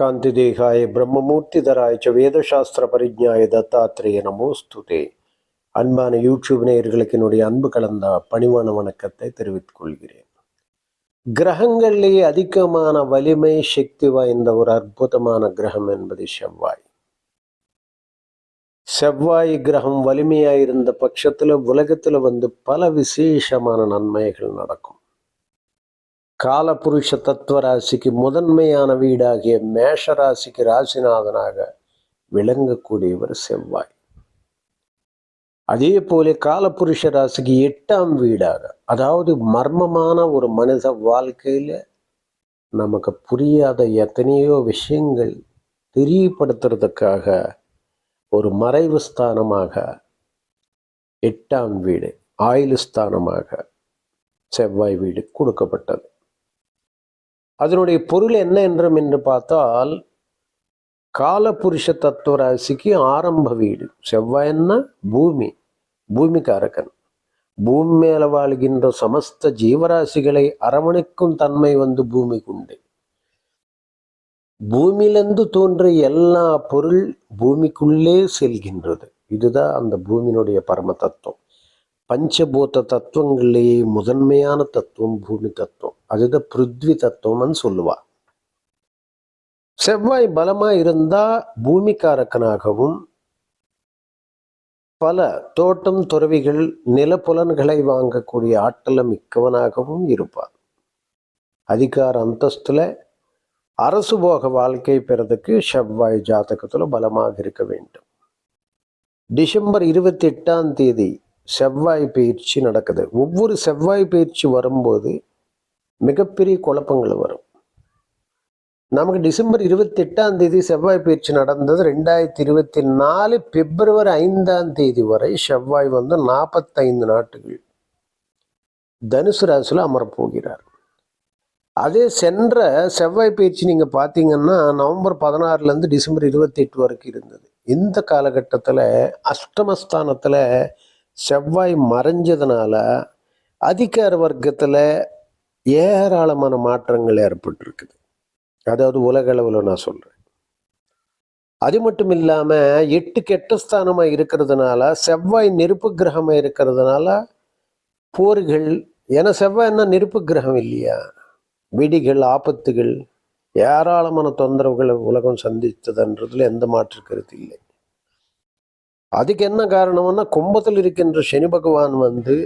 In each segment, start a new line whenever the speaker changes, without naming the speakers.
காந்தி தேகாய பிரம்மமூர்த்திதராய ச வேதசாஸ்திர பரிஜாய தத்தாத்திரேய நமோஸ்துதே அன்பான யூடியூப் நேயர்களுக்கு என்னுடைய அன்பு கலந்த பணிவான வணக்கத்தை தெரிவித்துக் கொள்கிறேன் கிரகங்களிலேயே அதிகமான வலிமை சக்தி வாய்ந்த ஒரு அற்புதமான கிரகம் என்பது செவ்வாய் செவ்வாய் கிரகம் வலிமையாக இருந்த பட்சத்தில் உலகத்தில் வந்து பல விசேஷமான நன்மைகள் நடக்கும் காலபுருஷ தத்துவ ராசிக்கு முதன்மையான வீடாகிய மேஷ ராசிக்கு ராசிநாதனாக விளங்கக்கூடியவர் செவ்வாய் அதே போல காலபுருஷ ராசிக்கு எட்டாம் வீடாக அதாவது மர்மமான ஒரு மனித வாழ்க்கையில் நமக்கு புரியாத எத்தனையோ விஷயங்கள் தெரியப்படுத்துறதுக்காக ஒரு மறைவு ஸ்தானமாக எட்டாம் வீடு ஆயில் ஸ்தானமாக செவ்வாய் வீடு கொடுக்கப்பட்டது அதனுடைய பொருள் என்ன என்றும் என்று பார்த்தால் காலபுருஷ தத்துவ ராசிக்கு ஆரம்ப வீடு செவ்வாய்னா பூமி பூமிக்காரகன் பூமி மேல வாழ்கின்ற சமஸ்த ஜீவராசிகளை அரவணைக்கும் தன்மை வந்து பூமிக்கு உண்டு பூமியிலிருந்து தோன்றிய எல்லா பொருள் பூமிக்குள்ளே செல்கின்றது இதுதான் அந்த பூமியினுடைய பரம தத்துவம் பஞ்சபூத தத்துவங்களிலேயே முதன்மையான தத்துவம் பூமி தத்துவம் அதுதான் பிருத்வி தத்துவம்னு சொல்லுவா செவ்வாய் பலமா இருந்தா பூமிக்காரக்கனாகவும் பல தோட்டம் துறவிகள் நிலப்புலன்களை வாங்கக்கூடிய ஆற்றல மிக்கவனாகவும் இருப்பார் அதிகார அந்தஸ்துல அரசு போக வாழ்க்கை பெறதுக்கு செவ்வாய் ஜாதகத்தில் பலமாக இருக்க வேண்டும் டிசம்பர் இருபத்தி எட்டாம் தேதி செவ்வாய் பயிற்சி நடக்குது ஒவ்வொரு செவ்வாய் பயிற்சி வரும்போது மிகப்பெரிய குழப்பங்கள் வரும் நமக்கு டிசம்பர் இருபத்தி எட்டாம் தேதி செவ்வாய் பயிற்சி நடந்தது ரெண்டாயிரத்தி இருபத்தி நாலு பிப்ரவரி ஐந்தாம் தேதி வரை செவ்வாய் வந்து நாற்பத்தைந்து நாட்டுகள் தனுசு ராசியில் அமரப்போகிறார் அதே சென்ற செவ்வாய் பயிற்சி நீங்கள் பார்த்தீங்கன்னா நவம்பர் பதினாறுலேருந்து டிசம்பர் இருபத்தி எட்டு வரைக்கும் இருந்தது இந்த காலகட்டத்தில் அஷ்டமஸ்தானத்தில் செவ்வாய் மறைஞ்சதுனால அதிகார வர்க்கத்தில் ஏராளமான மாற்றங்கள் ஏற்பட்டிருக்குது அதாவது உலகளவில் நான் சொல்கிறேன் அது மட்டும் இல்லாமல் எட்டு கெட்ட ஸ்தானமாக இருக்கிறதுனால செவ்வாய் நெருப்பு கிரகமாக இருக்கிறதுனால போர்கள் ஏன்னா செவ்வாய்னா நெருப்பு கிரகம் இல்லையா விடிகள் ஆபத்துகள் ஏராளமான தொந்தரவுகளை உலகம் சந்தித்ததுன்றதுல எந்த மாற்று கருத்து இல்லை அதுக்கு என்ன காரணம்னா கும்பத்தில் இருக்கின்ற சனி பகவான் வந்து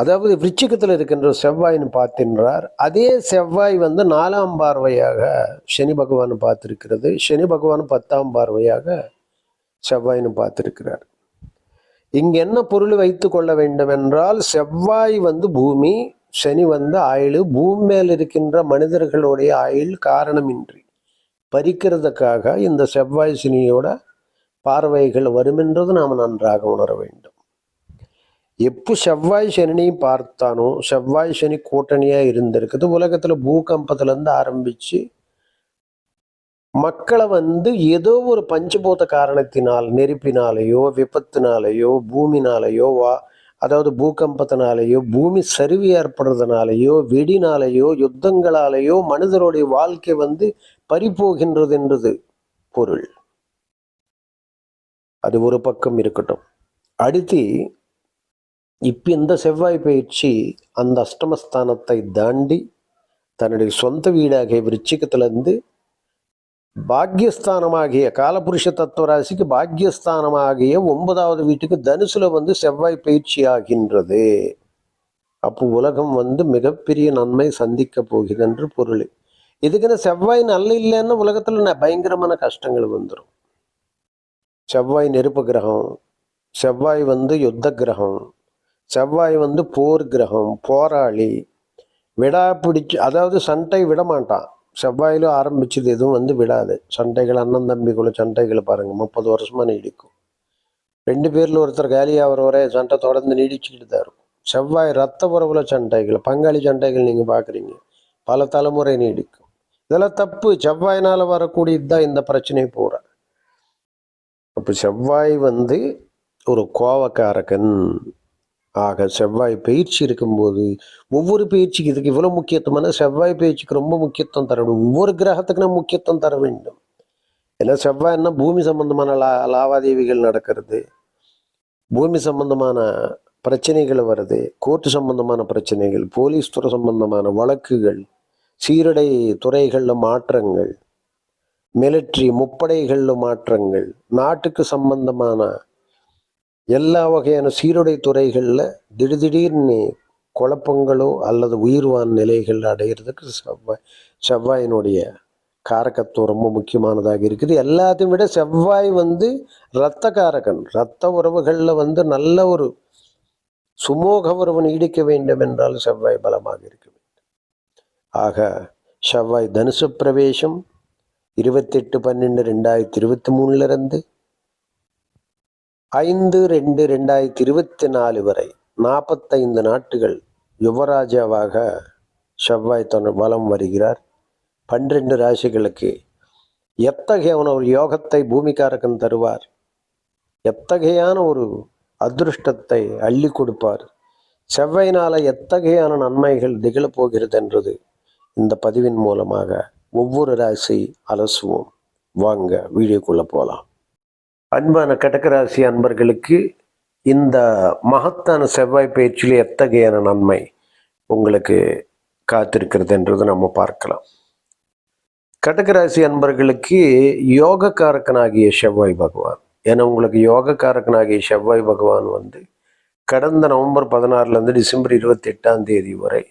அதாவது விருச்சிகத்தில் இருக்கின்ற செவ்வாயின்னு பார்த்தின்றார் அதே செவ்வாய் வந்து நாலாம் பார்வையாக சனி பகவான் பார்த்துருக்கிறது சனி பகவான் பத்தாம் பார்வையாக செவ்வாயின்னு பார்த்துருக்கிறார் இங்கு என்ன பொருள் வைத்து கொள்ள வேண்டும் என்றால் செவ்வாய் வந்து பூமி சனி வந்து ஆயுள் பூமி மேல் இருக்கின்ற மனிதர்களுடைய ஆயுள் காரணமின்றி பறிக்கிறதுக்காக இந்த செவ்வாய் சனியோட பார்வைகள் வருமென்றது நாம் நன்றாக உணர வேண்டும் எப்போ செவ்வாய் சனினையும் பார்த்தானோ செவ்வாய் சனி கூட்டணியாக இருந்திருக்குது உலகத்தில் பூகம்பத்துலேருந்து ஆரம்பித்து மக்களை வந்து ஏதோ ஒரு பஞ்சபூத காரணத்தினால் நெருப்பினாலேயோ விபத்தினாலேயோ பூமினாலேயோ வா அதாவது பூகம்பத்தினாலேயோ பூமி சரிவு ஏற்படுறதுனாலேயோ வெடினாலேயோ யுத்தங்களாலேயோ மனிதருடைய வாழ்க்கை வந்து பறிப்போகின்றது என்றது பொருள் அது ஒரு பக்கம் இருக்கட்டும் அடுத்து இப்போ இந்த செவ்வாய் பயிற்சி அந்த அஷ்டமஸ்தானத்தை தாண்டி தன்னுடைய சொந்த வீடாகிய விருச்சிகத்திலிருந்து பாக்யஸ்தானமாகிய காலபுருஷ தத்துவராசிக்கு பாக்யஸ்தானமாகிய ஒன்பதாவது வீட்டுக்கு தனுசுல வந்து செவ்வாய் பயிற்சி ஆகின்றது அப்போ உலகம் வந்து மிகப்பெரிய நன்மை சந்திக்க போகுது என்று பொருள் இதுக்குன்னு செவ்வாய் நல்ல இல்லைன்னா உலகத்தில் பயங்கரமான கஷ்டங்கள் வந்துடும் செவ்வாய் நெருப்பு கிரகம் செவ்வாய் வந்து யுத்த கிரகம் செவ்வாய் வந்து போர் கிரகம் போராளி விடா பிடிச்சு அதாவது சண்டை விட மாட்டான் செவ்வாயிலும் ஆரம்பிச்சது எதுவும் வந்து விடாது சண்டைகள் அண்ணன் தம்பிக்குள்ள சண்டைகள் பாருங்க முப்பது வருஷமா நீடிக்கும் ரெண்டு பேர்ல ஒருத்தர் காலியா ஆகிற வரை சண்டை தொடர்ந்து நீடிச்சுக்கிட்டு தான் இருக்கும் செவ்வாய் ரத்த உறவுல சண்டைகள் பங்காளி சண்டைகள் நீங்க பாக்குறீங்க பல தலைமுறை நீடிக்கும் இதெல்லாம் தப்பு செவ்வாயினால வரக்கூடியதுதான் இந்த பிரச்சனையை போற அப்ப செவ்வாய் வந்து ஒரு கோவக்காரகன் ஆக செவ்வாய் பயிற்சி இருக்கும்போது ஒவ்வொரு பயிற்சிக்கு இதுக்கு இவ்வளோ முக்கியத்துவம்னா செவ்வாய் பயிற்சிக்கு ரொம்ப முக்கியத்துவம் தர வேண்டும் ஒவ்வொரு கிரகத்துக்கு நம்ம முக்கியத்துவம் தர வேண்டும் ஏன்னா செவ்வாய்னா பூமி சம்பந்தமான லா லாவாதேவிகள் நடக்கிறது பூமி சம்பந்தமான பிரச்சனைகள் வருது கோர்ட்டு சம்பந்தமான பிரச்சனைகள் போலீஸ் துறை சம்பந்தமான வழக்குகள் சீரடை துறைகளில் மாற்றங்கள் மிலிட்ரி முப்படைகளில் மாற்றங்கள் நாட்டுக்கு சம்பந்தமான எல்லா வகையான சீருடை துறைகளில் திடீர்னு குழப்பங்களோ அல்லது உயிர்வான் நிலைகள் அடைகிறதுக்கு செவ்வாய் செவ்வாயினுடைய காரகத்துவம் ரொம்ப முக்கியமானதாக இருக்குது எல்லாத்தையும் விட செவ்வாய் வந்து இரத்த காரகன் இரத்த உறவுகளில் வந்து நல்ல ஒரு சுமோக உறவு நீடிக்க வேண்டும் என்றால் செவ்வாய் பலமாக இருக்க வேண்டும் ஆக செவ்வாய் தனுசு பிரவேசம் இருபத்தெட்டு பன்னெண்டு ரெண்டாயிரத்தி இருபத்தி மூணுலேருந்து ஐந்து ரெண்டு ரெண்டாயிரத்தி இருபத்தி நாலு வரை நாற்பத்தைந்து நாட்டுகள் யுவராஜாவாக செவ்வாய் தொண்டர் வலம் வருகிறார் பன்னிரெண்டு ராசிகளுக்கு எத்தகையான ஒரு யோகத்தை பூமிக்காரகன் தருவார் எத்தகையான ஒரு அதிருஷ்டத்தை அள்ளி கொடுப்பார் செவ்வையினால எத்தகையான நன்மைகள் போகிறது என்றது இந்த பதிவின் மூலமாக ஒவ்வொரு ராசி அலசுவோம் வாங்க வீடியோக்குள்ளே போகலாம் அன்பான கடகராசி அன்பர்களுக்கு இந்த மகத்தான செவ்வாய் பயிற்சியில் எத்தகையான நன்மை உங்களுக்கு காத்திருக்கிறது என்றதை நம்ம பார்க்கலாம் கடகராசி அன்பர்களுக்கு யோகக்காரக்கனாகிய செவ்வாய் பகவான் ஏன்னா உங்களுக்கு யோகக்காரக்கனாகிய செவ்வாய் பகவான் வந்து கடந்த நவம்பர் பதினாறுலேருந்து டிசம்பர் இருபத்தி எட்டாம் தேதி வரை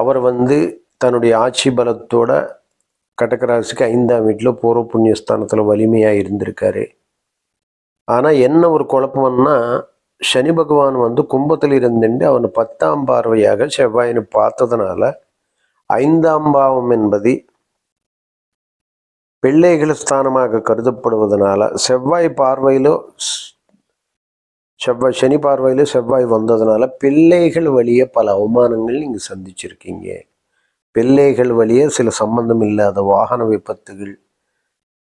அவர் வந்து தன்னுடைய ஆட்சி பலத்தோட கடகராசிக்கு ஐந்தாம் வீட்டில் பூர்வ புண்ணியஸ்தானத்தில் வலிமையாக இருந்திருக்காரு ஆனால் என்ன ஒரு குழப்பம்னா சனி பகவான் வந்து கும்பத்தில் இருந்துட்டு அவன் பத்தாம் பார்வையாக செவ்வாயினு பார்த்ததுனால ஐந்தாம் பாவம் என்பது பிள்ளைகள் ஸ்தானமாக கருதப்படுவதனால செவ்வாய் பார்வையிலோ செவ்வாய் சனி பார்வையிலோ செவ்வாய் வந்ததுனால பிள்ளைகள் வழியே பல அவமானங்கள் நீங்கள் சந்திச்சிருக்கீங்க பிள்ளைகள் வழியே சில சம்பந்தம் இல்லாத வாகன விபத்துகள்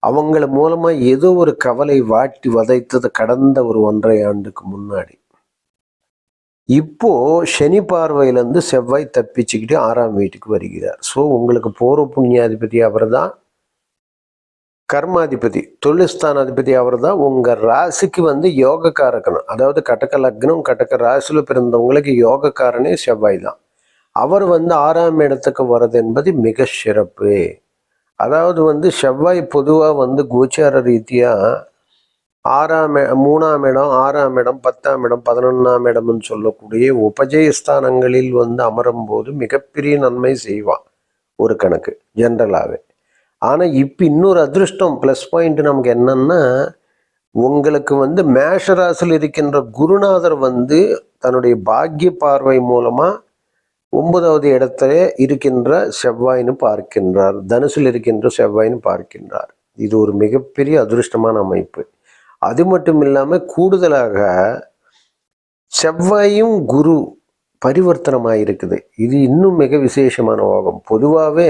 அவங்கள மூலமாக ஏதோ ஒரு கவலை வாட்டி வதைத்தது கடந்த ஒரு ஒன்றரை ஆண்டுக்கு முன்னாடி இப்போ சனி பார்வையிலேருந்து செவ்வாய் தப்பிச்சுக்கிட்டு ஆறாம் வீட்டுக்கு வருகிறார் ஸோ உங்களுக்கு பூர்வ புண்ணியாதிபதி அவர் தான் கர்மாதிபதி தொழில்ஸ்தானாதிபதி அவர் தான் உங்கள் ராசிக்கு வந்து யோகக்காரக்கணும் அதாவது கட்டக்க லக்னம் கட்டக்க ராசியில் பிறந்தவங்களுக்கு யோகக்காரனே செவ்வாய் தான் அவர் வந்து ஆறாம் இடத்துக்கு வர்றது என்பது மிக சிறப்பு அதாவது வந்து செவ்வாய் பொதுவாக வந்து கோச்சார ரீதியாக ஆறாம் மூணாம் இடம் ஆறாம் இடம் பத்தாம் இடம் பதினொன்றாம் இடம்னு சொல்லக்கூடிய உபஜயஸ்தானங்களில் வந்து அமரும் போது மிகப்பெரிய நன்மை செய்வான் ஒரு கணக்கு ஜென்ரலாகவே ஆனால் இப்போ இன்னொரு அதிர்ஷ்டம் ப்ளஸ் பாயிண்ட் நமக்கு என்னன்னா உங்களுக்கு வந்து மேஷராசில் இருக்கின்ற குருநாதர் வந்து தன்னுடைய பாக்கிய பார்வை மூலமாக ஒன்பதாவது இடத்துல இருக்கின்ற செவ்வாயின்னு பார்க்கின்றார் தனுசில் இருக்கின்ற செவ்வாயின்னு பார்க்கின்றார் இது ஒரு மிகப்பெரிய அதிருஷ்டமான அமைப்பு அது மட்டும் இல்லாமல் கூடுதலாக செவ்வாயும் குரு பரிவர்த்தனமாக இருக்குது இது இன்னும் மிக விசேஷமான யோகம் பொதுவாகவே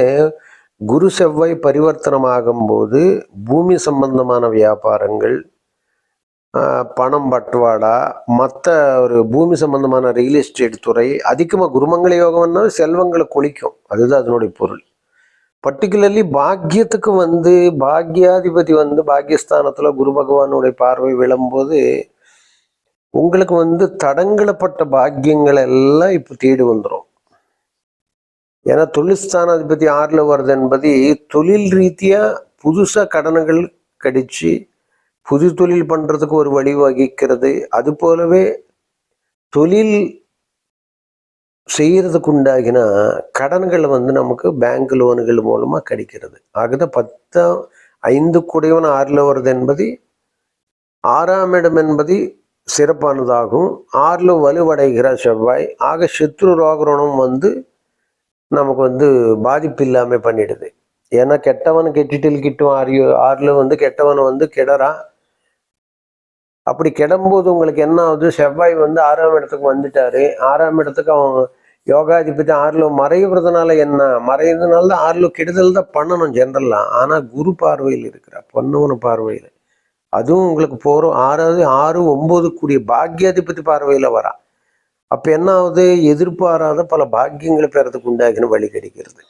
குரு செவ்வாய் பரிவர்த்தனமாகும் போது பூமி சம்பந்தமான வியாபாரங்கள் பணம் பட்டுவாடா மற்ற ஒரு பூமி சம்பந்தமான ரியல் எஸ்டேட் துறை அதிகமாக குருமங்கள யோகம்னா செல்வங்களை கொளிக்கும் அதுதான் அதனுடைய பொருள் பர்டிகுலர்லி பாக்கியத்துக்கு வந்து பாக்யாதிபதி வந்து பாக்கியஸ்தானத்தில் குரு பகவானுடைய பார்வை விழும்போது உங்களுக்கு வந்து தடங்கலப்பட்ட பாக்கியங்களை எல்லாம் இப்போ தேடி வந்துடும் ஏன்னா தொழில்ஸ்தானாதிபதி ஆறில் வருது என்பது தொழில் ரீதியாக புதுசாக கடனங்கள் கடிச்சு புது தொழில் பண்ணுறதுக்கு ஒரு வகிக்கிறது அது போலவே தொழில் செய்கிறதுக்கு உண்டாகினா கடன்கள் வந்து நமக்கு பேங்க் லோன்கள் மூலமாக கிடைக்கிறது ஆகுது பத்தாம் ஐந்து குடையவன் ஆறில் வருது என்பது ஆறாம் இடம் என்பது சிறப்பானதாகும் ஆறில் வலுவடைகிற செவ்வாய் ஆக சத்ரு ரோகரணம் வந்து நமக்கு வந்து பாதிப்பு இல்லாமல் பண்ணிடுது ஏன்னா கெட்டவன் கெட்டிட்டில் கிட்டும் ஆரியோ ஆறில் வந்து கெட்டவன் வந்து கெடறான் அப்படி கிடம்போது உங்களுக்கு என்ன ஆகுது செவ்வாய் வந்து ஆறாம் இடத்துக்கு வந்துட்டாரு ஆறாம் இடத்துக்கு அவன் யோகாதிபதி ஆறுல மறைவுறதுனால என்ன மறைவதுனால தான் ஆறுல கெடுதல் தான் பண்ணணும் ஜென்ரலாக ஆனால் குரு பார்வையில் இருக்கிறார் பொன்னவன பார்வையில் அதுவும் உங்களுக்கு போகிறோம் ஆறாவது ஆறு ஒம்பது கூடிய பாக்யாதிபதி பார்வையில் வரா அப்போ என்ன ஆகுது எதிர்பாராத பல பாக்கியங்களை பெறத்துக்கு உண்டாகின வழி கிடைக்கிறது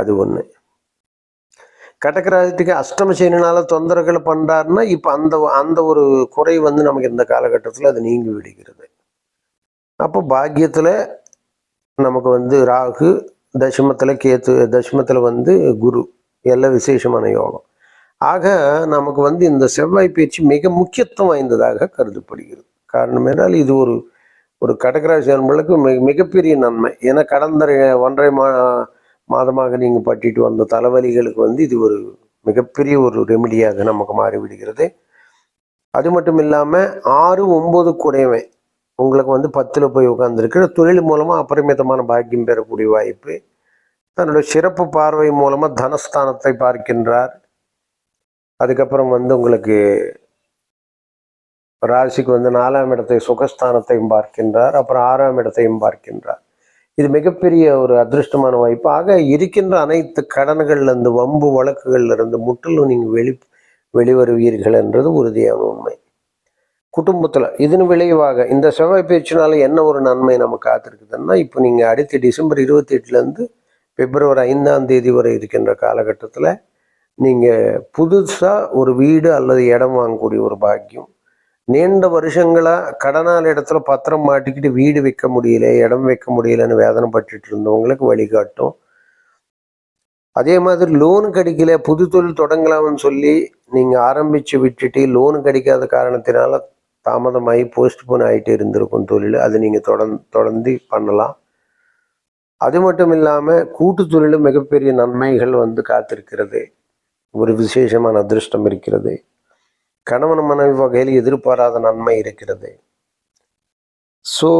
அது ஒன்று கடகராஜத்துக்கு சேனால தொந்தரவுகளை பண்ணுறாருன்னா இப்போ அந்த அந்த ஒரு குறை வந்து நமக்கு இந்த காலகட்டத்தில் அது நீங்கி விடுகிறது அப்போ பாக்கியத்தில் நமக்கு வந்து ராகு தசமத்தில் கேத்து தசமத்துல வந்து குரு எல்லாம் விசேஷமான யோகம் ஆக நமக்கு வந்து இந்த செவ்வாய் பயிற்சி மிக முக்கியத்துவம் வாய்ந்ததாக கருதப்படுகிறது காரணம் என்றால் இது ஒரு ஒரு கடகராசி நண்பர்களுக்கு மிக மிகப்பெரிய நன்மை ஏன்னா கடந்த ஒன்றரை மா மாதமாக நீங்கள் பட்டிட்டு வந்த தலைவலிகளுக்கு வந்து இது ஒரு மிகப்பெரிய ஒரு ரெமிடியாக நமக்கு மாறிவிடுகிறது அது மட்டும் இல்லாமல் ஆறு ஒம்பது கூடையவன் உங்களுக்கு வந்து பத்தில் போய் உட்காந்துருக்கிற தொழில் மூலமாக அபரிமிதமான பாக்கியம் பெறக்கூடிய வாய்ப்பு தன்னுடைய சிறப்பு பார்வை மூலமாக தனஸ்தானத்தை பார்க்கின்றார் அதுக்கப்புறம் வந்து உங்களுக்கு ராசிக்கு வந்து நாலாம் இடத்தை சுகஸ்தானத்தையும் பார்க்கின்றார் அப்புறம் ஆறாம் இடத்தையும் பார்க்கின்றார் இது மிகப்பெரிய ஒரு அதிருஷ்டமான வாய்ப்பு ஆக இருக்கின்ற அனைத்து கடன்கள்லேருந்து வம்பு இருந்து முற்றிலும் நீங்கள் வெளி வெளிவருவீர்கள் என்றது உறுதியான உண்மை குடும்பத்தில் இதன் விளைவாக இந்த செவ்வாய் பேச்சுனால என்ன ஒரு நன்மை நம்ம காத்திருக்குதுன்னா இப்போ நீங்கள் அடுத்த டிசம்பர் இருபத்தி எட்டுலேருந்து பிப்ரவரி ஐந்தாம் தேதி வரை இருக்கின்ற காலகட்டத்தில் நீங்கள் புதுசாக ஒரு வீடு அல்லது இடம் வாங்கக்கூடிய ஒரு பாக்கியம் நீண்ட வருஷங்களாக கடனால் இடத்துல பத்திரம் மாட்டிக்கிட்டு வீடு வைக்க முடியல இடம் வைக்க முடியலன்னு வேதனை பட்டுட்டு இருந்தவங்களுக்கு வழிகாட்டும் அதே மாதிரி லோன் கிடைக்கல புது தொழில் தொடங்கலாம்னு சொல்லி நீங்கள் ஆரம்பித்து விட்டுட்டு லோன் கிடைக்காத காரணத்தினால தாமதமாகி போஸ்ட்போன் ஆகிட்டு இருந்திருக்கும் தொழில் அது நீங்கள் தொடர்ந்து தொடர்ந்து பண்ணலாம் அது மட்டும் இல்லாமல் கூட்டு தொழிலும் மிகப்பெரிய நன்மைகள் வந்து காத்திருக்கிறது ஒரு விசேஷமான அதிர்ஷ்டம் இருக்கிறது கணவன் மனைவி வகையில் எதிர்பாராத நன்மை இருக்கிறது ஸோ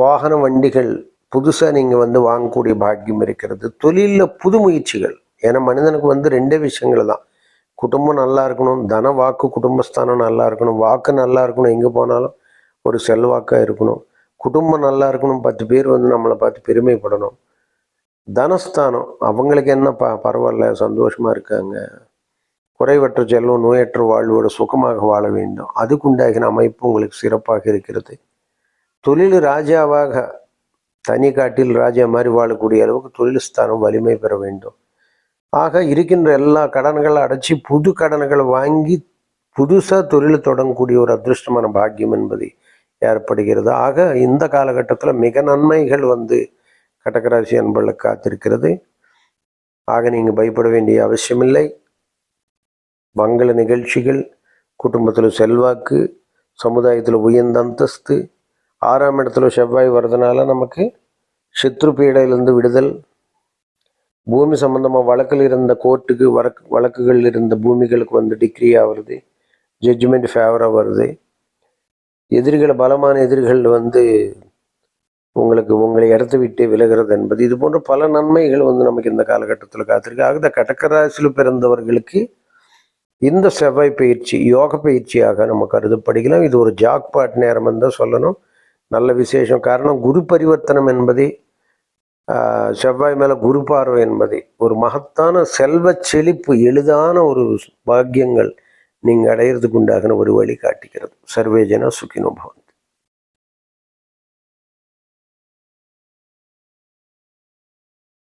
வாகன வண்டிகள் புதுசாக நீங்கள் வந்து வாங்கக்கூடிய பாக்கியம் இருக்கிறது தொழிலில் புது முயற்சிகள் ஏன்னா மனிதனுக்கு வந்து ரெண்டே விஷயங்கள் தான் குடும்பம் நல்லா இருக்கணும் தன வாக்கு குடும்பஸ்தானம் நல்லா இருக்கணும் வாக்கு நல்லா இருக்கணும் எங்கே போனாலும் ஒரு செல்வாக்காக இருக்கணும் குடும்பம் நல்லா இருக்கணும் பத்து பேர் வந்து நம்மளை பார்த்து பெருமைப்படணும் தனஸ்தானம் அவங்களுக்கு என்ன ப பரவாயில்ல சந்தோஷமாக இருக்காங்க குறைவற்ற செல்வம் நோயற்ற வாழ்வோடு சுகமாக வாழ வேண்டும் அதுக்குண்டாகின அமைப்பு உங்களுக்கு சிறப்பாக இருக்கிறது தொழில் ராஜாவாக தனி காட்டில் ராஜா மாதிரி வாழக்கூடிய அளவுக்கு தொழில் ஸ்தானம் வலிமை பெற வேண்டும் ஆக இருக்கின்ற எல்லா கடன்களை அடைச்சி புது கடன்களை வாங்கி புதுசாக தொழில் தொடங்கக்கூடிய ஒரு அதிர்ஷ்டமான பாக்கியம் என்பது ஏற்படுகிறது ஆக இந்த காலகட்டத்தில் மிக நன்மைகள் வந்து கடகராசி அன்பர்களுக்கு காத்திருக்கிறது ஆக நீங்கள் பயப்பட வேண்டிய அவசியமில்லை மங்கள நிகழ்ச்சிகள் குடும்பத்தில் செல்வாக்கு சமுதாயத்தில் உயர்ந்த அந்தஸ்து ஆறாம் இடத்துல செவ்வாய் வர்றதுனால நமக்கு சித்ரு பீடையிலிருந்து விடுதல் பூமி சம்பந்தமாக வழக்கில் இருந்த கோர்ட்டுக்கு வழக்கு வழக்குகள் இருந்த பூமிகளுக்கு வந்து டிகிரி ஆகிறது ஜட்ஜ்மெண்ட் ஃபேவராக வருது எதிரிகள் பலமான எதிரிகள் வந்து உங்களுக்கு உங்களை இடத்த விட்டு விலகிறது என்பது இது போன்ற பல நன்மைகள் வந்து நமக்கு இந்த காலகட்டத்தில் காத்திருக்கு ஆகுது கடற்கராசியில் கடக்கராசியில் பிறந்தவர்களுக்கு இந்த செவ்வாய் பயிற்சி யோக பயிற்சியாக நம்ம கருதப்படுகிறோம் இது ஒரு ஜாக்பாட் நேரம் தான் சொல்லணும் நல்ல விசேஷம் காரணம் குரு பரிவர்த்தனம் என்பது செவ்வாய் மேலே குரு பார்வை என்பது ஒரு மகத்தான செல்வ செழிப்பு எளிதான ஒரு பாக்கியங்கள் நீங்கள் அடையிறதுக்கு உண்டாகின ஒரு வழி காட்டுகிறது சர்வேஜனா சுகினோபவன்